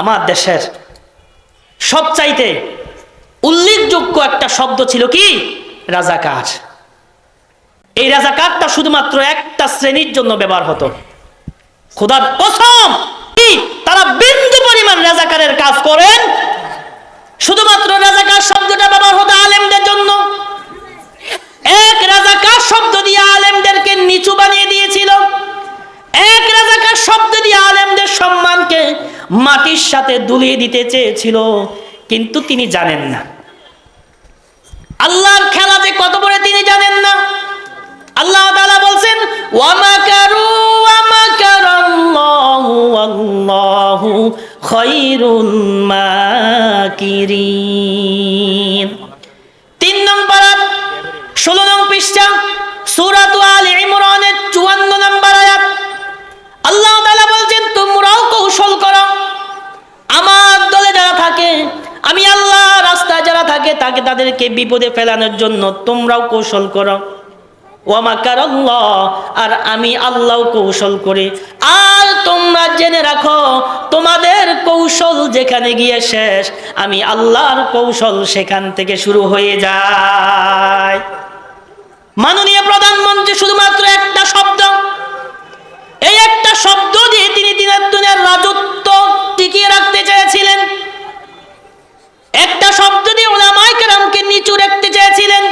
আমার দেশের সবচাইতে উল্লেখযোগ্য একটা শব্দ ছিল কি? রাজাকার। এই রাজাকারটা শুধুমাত্র একটা শ্রেণির জন্য ব্যবহার হতো। খোদার কসম তারা বিন্দু পরিমাণ রাজাকারের কাজ করেন। শুধুমাত্র রাজাকার শব্দটা ব্যবহার হতো আলেমদের জন্য। এক রাজাকার শব্দ দিয়ে আলেমদেরকে নিচু বানিয়ে দিয়েছিল এক রাজাকার শব্দ দিয়ে আলেমদের সম্মানকে মাটির সাথে দুলিয়ে দিতে চেয়েছিল, কিন্তু তিনি জানেন না। আল্লাহর খেলা যে কত বড় তিনি জানেন না। আল্লাহ তাআলা বলছেন ওয়ামাকারু ওয়ামাকারাল্লাহু ওয়াল্লাহু খায়রুল মাকিরিন। তিন নং পারাত ষোলো নং পৃষ্ঠা, সূরাত আল থাকে তাকে তাদেরকে বিপদে ফেলানোর জন্য তোমরাও কৌশল করো। ওয়ামাকার আর আমি আল্লাহ কৌশল করি। আর তোমরা জেনে রাখো, তোমাদের কৌশল যেখানে গিয়ে শেষ, আমি আল্লাহর কৌশল সেখান থেকে শুরু হয়ে যায়। মাননীয় প্রধানমন্ত্রী, শুধুমাত্র একটা শব্দ। এই একটা শব্দ দিয়ে তিনি দিনের দুনিয়ার রাজত্ব টিকিয়ে রাখতে চেয়েছিলেন একটা শব্দ দিয়ে ওলামাই কেরামকে নিচু রাখতে চেয়েছিলেন।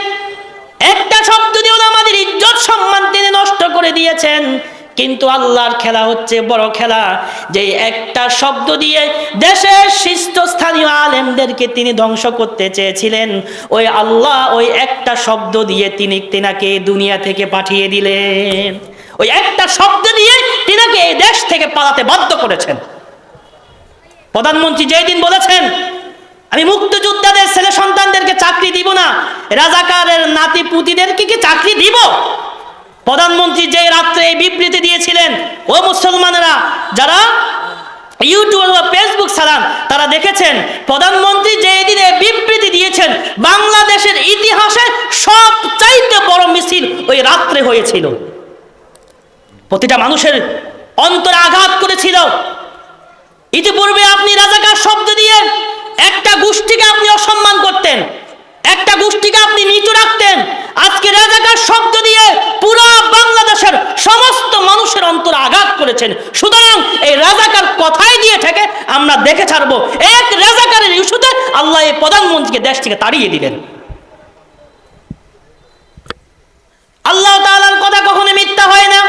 একটা শব্দ দিয়ে ওলামাদের ইজ্জত, সম্মান তিনি নষ্ট করে দিয়েছেন। কিন্তু আল্লাহর খেলা হচ্ছে বড় খেলা। যে একটা শব্দ দিয়ে দেশের শীর্ষস্থানীয় আলেমদেরকে তিনি ধ্বংস করতে চেয়েছিলেন, ওই আল্লাহ ওই একটা শব্দ দিয়ে তিনি তিনাকে দুনিয়া থেকে পাঠিয়ে দিলেন। ওই একটা শব্দ দিয়ে তিনাকে এই দেশ থেকে পালাতে বাধ্য করেছেন। প্রধানমন্ত্রী যেই দিন বলেছেন, আমি ছেলে সন্তানদেরকে চাকরি দিব না? রাজাকারের নাতি পুতিদেরকে কি চাকরি দিব? প্রধানমন্ত্রী যে রাত্রে এই বিবৃতি দিয়েছিলেন, ও মুসলমানেরা যারা ইউটিউব বা ফেসবুক চালান, তারা দেখেছেন, প্রধানমন্ত্রী যে দিনে বিবৃতি দিয়েছেন, বাংলাদেশের ইতিহাসে সবচাইতে বড় মিছিল ওই রাত্রে হয়েছিল। প্রতিটা মানুষের অন্তরে আঘাত করেছিল। ইতিপূর্বে আপনি রাজাকার শব্দ দিয়ে একটা গোষ্ঠীকে আপনি অসম্মান করতেন, একটা গোষ্ঠীকে আপনি নিচু রাখতেন। আজকে রাজাকার শব্দ দিয়ে পুরো বাংলাদেশের সমস্ত মানুষের অন্তর আঘাত করেছেন। সুতরাং এই রাজাকার কথাই দিয়ে থেকে আমরা দেখে ছাড়বো। এক রাজাকারের ইস্যুতে আল্লাহ এই প্রধানমন্ত্রীকে দেশ থেকে তাড়িয়ে দিলেন আল্লাহ তাআলার কথা কখনো মিথ্যা হয় না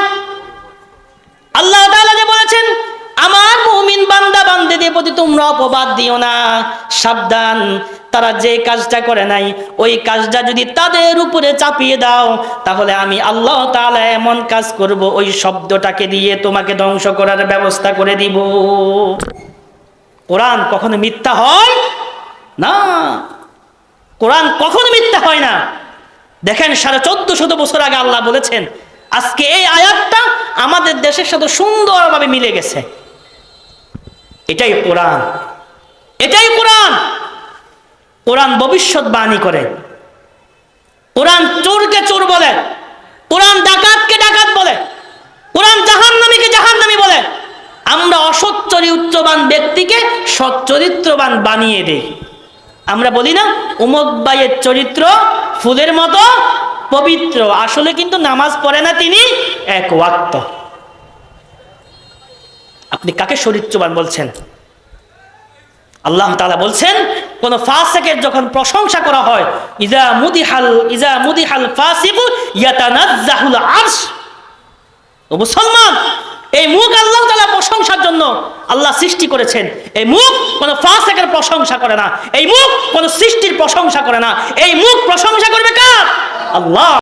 আল্লাহ তাআলা যে বলেছেন আমার মুমিন বান্দা বান্দিদের প্রতি তোমরা অপবাদ দিও না। সাবধান, তারা যে কাজটা করে নাই, ওই কাজটা যদি তাদের উপরে চাপিয়ে দাও, তাহলে আমি আল্লাহ তাআলা এমন কাজ করব, ওই শব্দটাকে দিয়ে তোমাকে ধ্বংস করার ব্যবস্থা করে দিব। কোরআন কখনো মিথ্যা হয়? না। কোরআন কখনো মিথ্যা হয় না। দেখেন, সাড়ে চোদ্দ শত বছর আগে আল্লাহ বলেছেন, আজকে এই আয়াতটা আমাদের দেশের সাথে সুন্দরভাবে মিলে গেছে। এটাই কোরআন। এটাই কোরআন। কোরআন ভবিষ্যৎবাণী করে। কোরআন চোরকে চোর বলে। কোরআন ডাকাতকে ডাকাত বলে। কোরআন জাহান্নামীকে জাহান্নামী বলে। আমরা অসৎ চরিত্রবান ব্যক্তিকে সৎ চরিত্রবান বানিয়ে দেই আমরা বলি না, উমক বাইয়ের চরিত্র ফুলের মতো পবিত্র। আসলে কিন্তু নামাজ পড়ে না তিনি এক ওয়াক্ত। আপনি কাকে চরিত্রবান বলছেন? আল্লাহ তাআলা বলছেন, কোন ফাসিকের যখন প্রশংসা করা হয় ইজা মুদিহাল ইজা মুদিহাল ফাসিকু ইয়াতানাজ্জাহুল আরশ। ও মুসলমান, এই মুখ আল্লাহ তাআলা প্রশংসার জন্য আল্লাহ সৃষ্টি করেছেন। এই মুখ কোন ফাসিকের প্রশংসা করে না। এই মুখ কোন সৃষ্টির প্রশংসা করে না। এই মুখ প্রশংসা করবে কার? আল্লাহ।